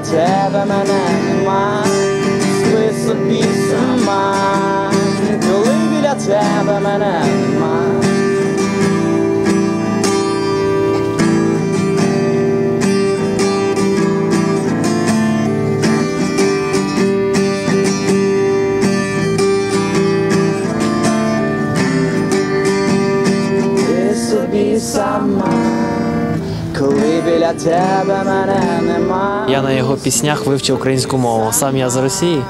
тебе мене нема, спи собі сама, коли біля тебе мене біля тебе мене нема. Я на його піснях вивчив українську мову. Сам я з Росії.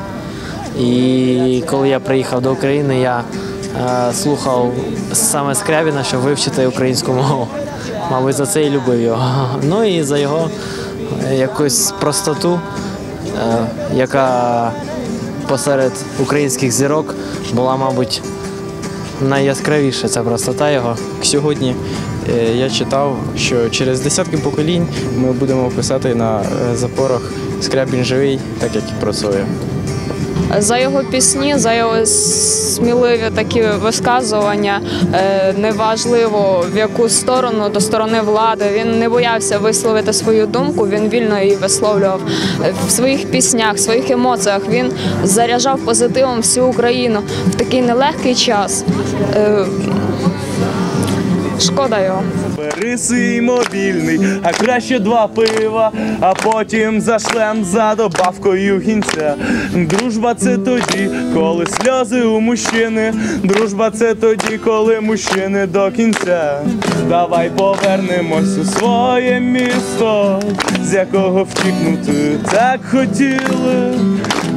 І коли я приїхав до України, я е, слухав саме Скрябіна, щоб вивчити українську мову. Мабуть, за це і любив його. Ну і за його е, якусь простоту, е, яка посеред українських зірок була, мабуть, найяскравіша ця простота його. Сьогодні е, я читав, що через десятки поколінь ми будемо писати на е, запорах Скрябін живий, так як і про Цоя. За його пісні, за його сміливі такі висказування, е, неважливо в яку сторону, до сторони влади. Він не боявся висловити свою думку, він вільно її висловлював Е, в своїх піснях, в своїх емоціях. Він заряджав позитивом всю Україну в такий нелегкий час. Шкода його. Бери свій мобільний, а краще два пива, а потім зашлем за добавкою кінця. Дружба це тоді, коли сльози у мужчини. Дружба це тоді, коли мужчини до кінця. Давай повернемось у своє місто, з якого втікнути так хотіли.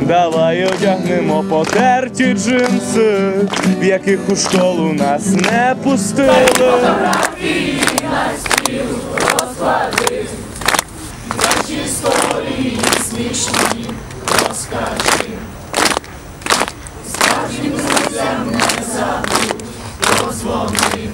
Давай одягнемо потерті класи, в яких у школу нас не пустили. на стіл розклади, наші історії смішні розкажи. Справжнім друзям не забудь, дозвони.